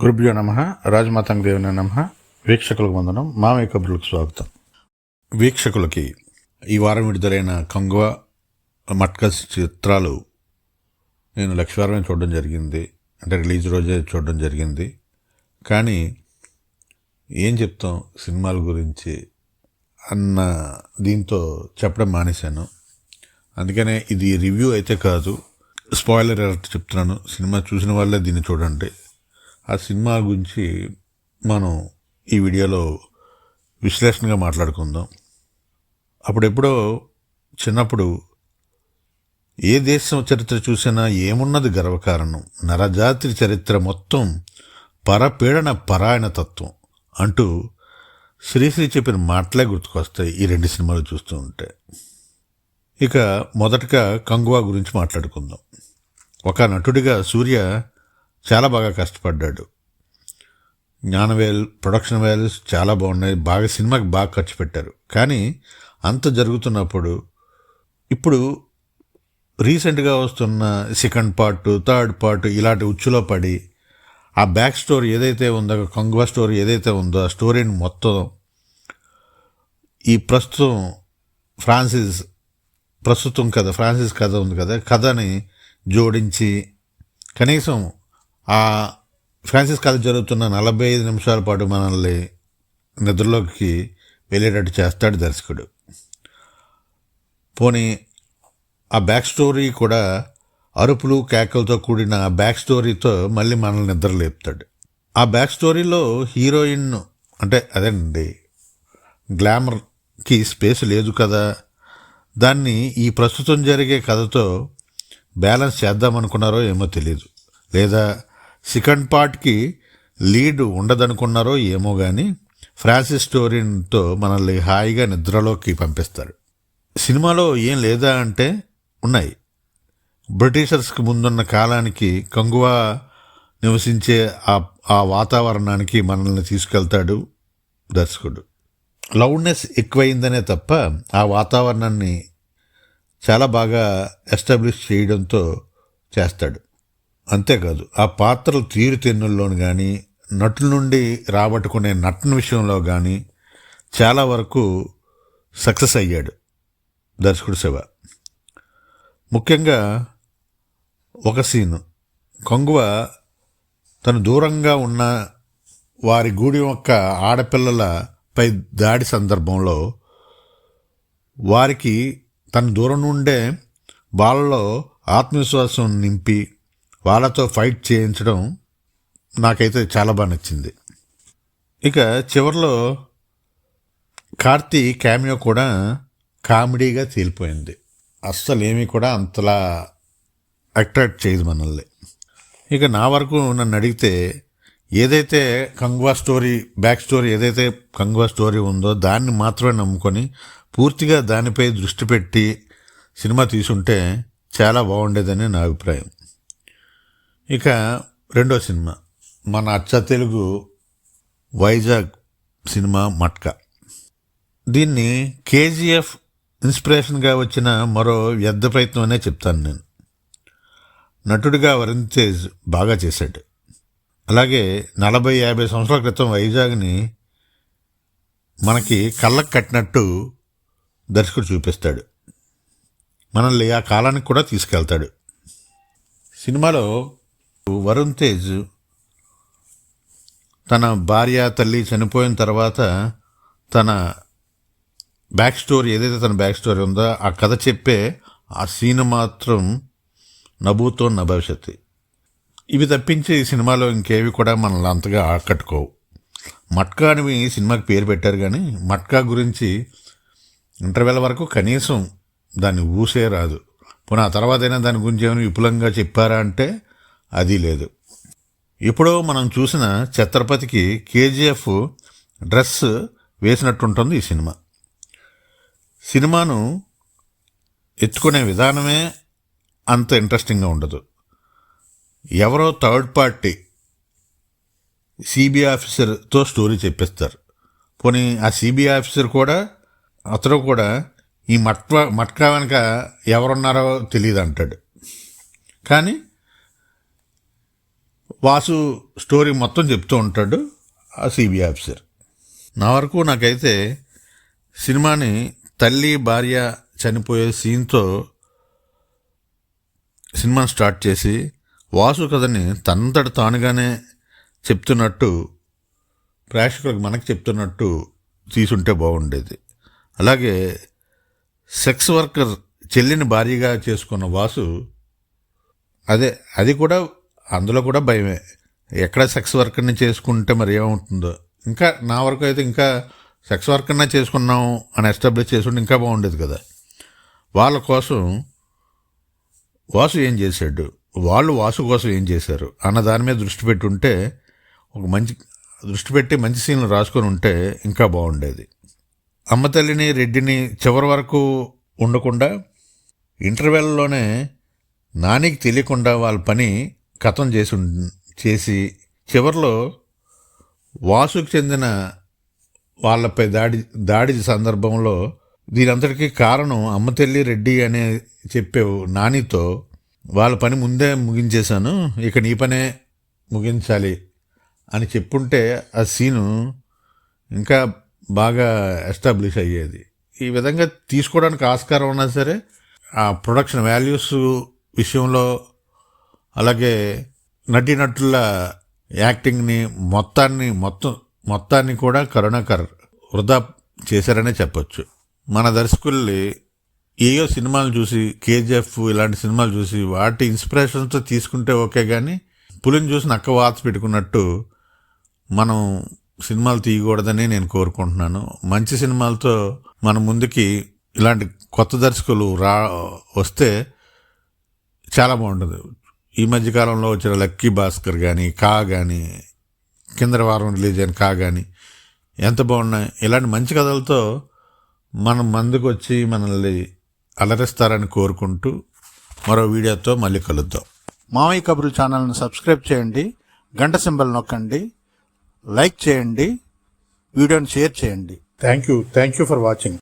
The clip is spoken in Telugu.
గురుభ్యో నమ రాజమాతంగ దేవుని నమ వీక్షకులకు వందనం మామయ్య కబుర్లకు స్వాగతం. వీక్షకులకి ఈ వారం విడుదలైన కంగువ మట్కస్ చిత్రాలు నేను లక్షవారమే చూడడం జరిగింది. అంటే రిలీజ్ రోజే చూడడం జరిగింది. కానీ ఏం చెప్తాం సినిమాల గురించి అన్న దీంతో చెప్పడం మానేశాను. అందుకనే ఇది రివ్యూ అయితే కాదు. స్పాయిలర్ అలర్ట్ చెప్తున్నాను. సినిమా చూసిన వాళ్ళే దీన్ని చూడండి. ఆ సినిమా గురించి మనం ఈ వీడియోలో విశ్లేషణగా మాట్లాడుకుందాం. అప్పుడెప్పుడో చిన్నప్పుడు ఏ దేశం చరిత్ర చూసినా ఏమున్నది గర్వకారణం? నరజాతి చరిత్ర మొత్తం పరపీడన పరాయణ తత్వం అంటూ శ్రీశ్రీ చెప్పిన మాటలే గుర్తుకొస్తాయి ఈ రెండు సినిమాలు చూస్తూ ఉంటే. ఇక మొదటగా కంగువా గురించి మాట్లాడుకుందాం. ఒక నటుడిగా సూర్య చాలా బాగా కష్టపడ్డాడు. జ్ఞానవేల్ ప్రొడక్షన్ వాల్యూస్ చాలా బాగున్నాయి. బాగా సినిమాకి బాగా ఖర్చు పెట్టారు. కానీ అంత జరుగుతున్నప్పుడు ఇప్పుడు రీసెంట్గా వస్తున్న సెకండ్ పార్ట్ థర్డ్ పార్ట్ ఇలాంటి ఉచ్చులో పడి ఆ బ్యాక్ స్టోరీ ఏదైతే ఉందో కంగువా స్టోరీ ఏదైతే ఉందో ఆ స్టోరీని మొత్తం ఈ ప్రస్తుతం ఫ్రాన్సిస్ ప్రస్తుతం కథ ఫ్రాన్సిస్ కథ ఉంది కదా కథని జోడించి కనీసం ఆ ఫ్రాన్సిస్ కథ జరుగుతున్న నలభై ఐదు నిమిషాల పాటు మనల్ని నిద్రలోకి వెళ్ళేటట్టు చేస్తాడు దర్శకుడు. పోనీ ఆ బ్యాక్ స్టోరీ కూడా అరుపులు కేకలతో కూడిన ఆ బ్యాక్ స్టోరీతో మళ్ళీ మనల్ని నిద్ర లేపుతాడు. ఆ బ్యాక్ స్టోరీలో హీరోయిన్ అంటే అదేనండి గ్లామర్కి స్పేస్ లేదు కదా. దాన్ని ఈ ప్రస్తుతం జరిగే కథతో బ్యాలెన్స్ చేద్దామనుకున్నారో ఏమో తెలియదు లేదా సెకండ్ పార్ట్కి లీడ్ ఉండదనుకున్నారో ఏమో కానీ ఫ్రాన్సిస్ స్టోరీతో మనల్ని హాయిగా నిద్రలోకి పంపిస్తారు. సినిమాలో ఏం లేదా అంటే ఉన్నాయి. బ్రిటిషర్స్కి ముందున్న కాలానికి కంగువా నివసించే ఆ ఆ వాతావరణానికి మనల్ని తీసుకెళ్తాడు దర్శకుడు. లౌడ్నెస్ ఎక్కువైందనే తప్ప ఆ వాతావరణాన్ని చాలా బాగా ఎస్టాబ్లిష్ చేయడంతో చేస్తాడు. అంతేకాదు ఆ పాత్రలు తీరుతెన్నుల్లోను కానీ నటుల నుండి రాబట్టుకునే నటన విషయంలో కానీ చాలా వరకు సక్సెస్ అయ్యాడు దర్శకుడు శివ ముఖ్యంగా ఒక సీను. కొంగువ తను దూరంగా ఉన్న వారి గూడి యొక్క ఆడపిల్లలపై దాడి సందర్భంలో వారికి తన దూరం నుండే వాళ్ళలో ఆత్మవిశ్వాసం నింపి వాళ్ళతో ఫైట్ చేయించడం నాకైతే చాలా బాగా నచ్చింది. ఇక చివరిలో కార్తీ క్యామియో కూడా కామెడీగా తేలిపోయింది. అస్సలు ఏమీ కూడా అంతలా అట్రాక్ట్ చేయదు మనల్ని. ఇక నా వరకు నన్ను అడిగితే ఏదైతే కంగ్వా స్టోరీ బ్యాక్ స్టోరీ ఏదైతే కంగ్వా స్టోరీ ఉందో దాన్ని మాత్రమే నమ్ముకొని పూర్తిగా దానిపై దృష్టి పెట్టి సినిమా తీసుంటే చాలా బాగుండేదని నా అభిప్రాయం. ఇక రెండో సినిమా. మన అచ్చ తెలుగు వైజాగ్ సినిమా మట్కా. దీన్ని కేజీఎఫ్ ఇన్స్పిరేషన్గా వచ్చిన మరో వ్యర్థ ప్రయత్నం అనే చెప్తాను నేను. నటుడిగా వరుణ్ తేజ్ బాగా చేశాడు. అలాగే నలభై యాభై సంవత్సరాల క్రితం వైజాగ్ని మనకి కళ్ళకు కట్టినట్టు దర్శకుడు చూపిస్తాడు. మనల్ని ఆ కాలానికి కూడా తీసుకెళ్తాడు. సినిమాలో వరుణ్ తేజ్ తన భార్య తల్లి చనిపోయిన తర్వాత తన బ్యాక్ స్టోరీ ఏదైతే తన బ్యాక్ స్టోరీ ఉందో ఆ కథ చెప్పే ఆ సీన్ మాత్రం నభూతో నా భవిష్యత్తు. ఇవి తప్పించి ఈ సినిమాలో ఇంకేవి కూడా మనల్ని అంతగా ఆకట్టుకోవు. మట్కా అని సినిమాకి పేరు పెట్టారు కానీ మట్కా గురించి ఇంటర్వెల్ వరకు కనీసం దాన్ని ఊసే రాదు. పోనీ ఆ తర్వాత అయినా దాని గురించి ఏమైనా విపులంగా చెప్పారా అంటే అది లేదు. ఇప్పుడు మనం చూసిన ఛత్రపతికి కేజీఎఫ్ డ్రెస్ వేసినట్టుంటుంది ఈ సినిమా. సినిమాను ఎత్తుకునే విధానమే అంత ఇంట్రెస్టింగ్గా ఉండదు. ఎవరో థర్డ్ పార్టీ సిబిఐ ఆఫీసర్తో స్టోరీ చెప్పిస్తారు. పోనీ ఆ సిబిఐ ఆఫీసర్ కూడా అతడు కూడా ఈ మట్వ మట్కా వెనక ఎవరున్నారో తెలియదు అంటాడు కానీ వాసు స్టోరీ మొత్తం చెప్తూ ఉంటాడు ఆ సిబిఐ ఆఫీసర్. నా వరకు నాకైతే సినిమాని తల్లి భార్య చనిపోయే సీన్తో సినిమాని స్టార్ట్ చేసి వాసు కథని తనంతట తానుగానే చెప్తున్నట్టు ప్రేక్షకులకు మనకు చెప్తున్నట్టు తీసుంటే బాగుండేది. అలాగే సెక్స్ వర్కర్ చెల్లిని భార్యగా చేసుకున్న వాసు అదే అది కూడా అందులో కూడా భయమే. ఎక్కడ సెక్స్ వర్కర్ని చేసుకుంటే మరి ఏమవుతుందో. ఇంకా నా వరకు అయితే ఇంకా సెక్స్ వర్కర్నే చేసుకున్నాం అని ఎస్టాబ్లిష్ చేసుకుంటే ఇంకా బాగుండేది కదా. వాళ్ళ కోసం వాసు ఏం చేశాడు? వాళ్ళు వాసు కోసం ఏం చేశారు? అన్న దాని మీద దృష్టి పెట్టి ఉంటే ఒక మంచి దృష్టి పెట్టి మంచి సీన్లు రాసుకొని ఉంటే ఇంకా బాగుండేది. అమ్మ తల్లిని రెడ్డిని చివరి వరకు ఉండకుండా ఇంటర్వెల్లోనే నానికి తెలియకుండా వాళ్ళ పని కథం చేసి చేసి చివరిలో వాసుకు చెందిన వాళ్ళపై దాడి దాడి సందర్భంలో దీనంతటికీ కారణం అమ్మ తల్లి రెడ్డి అనే చెప్పే నానితో వాళ్ళ పని ముందే ముగించేశాను ఇక నీ పనే ముగించాలి అని చెప్పుంటే ఆ సీను ఇంకా బాగా ఎస్టాబ్లిష్ అయ్యేది. ఈ విధంగా తీసుకోవడానికి ఆస్కారం ఉన్నా సరే ఆ ప్రొడక్షన్ వాల్యూస్ విషయంలో అలాగే నటీనటుల యాక్టింగ్ని మొత్తాన్ని మొత్తం మొత్తాన్ని కూడా కరుణాకర్ వృధా చేశారనే చెప్పొచ్చు. మన దర్శకుల్ని ఏయో సినిమాలు చూసి కేజీఎఫ్ ఇలాంటి సినిమాలు చూసి వాటి ఇన్స్పిరేషన్తో తీసుకుంటే ఓకే కానీ పులిని చూసి నక్క వాచ్ పెట్టుకున్నట్టు మనం సినిమాలు తీయకూడదని నేను కోరుకుంటున్నాను. మంచి సినిమాలతో మన ముందుకి ఇలాంటి కొత్త దర్శకులు రా వస్తే చాలా బాగుంటుంది. ఈ మధ్య కాలంలో వచ్చిన లక్కీ భాస్కర్ కానీ కా కానీ కింద వారం రిలీజ్ అయిన కా కానీ ఎంత బాగున్నాయి? ఇలాంటి మంచి కథలతో మనం మందుకు వచ్చి మనల్ని అలరిస్తారని కోరుకుంటూ మరో వీడియోతో మళ్ళీ కలుద్దాం. మామయ్య కబురు ఛానల్ను సబ్స్క్రైబ్ చేయండి గంట సింబల్ నొక్కండి లైక్ చేయండి వీడియోని షేర్ చేయండి. Thank you thank you for watching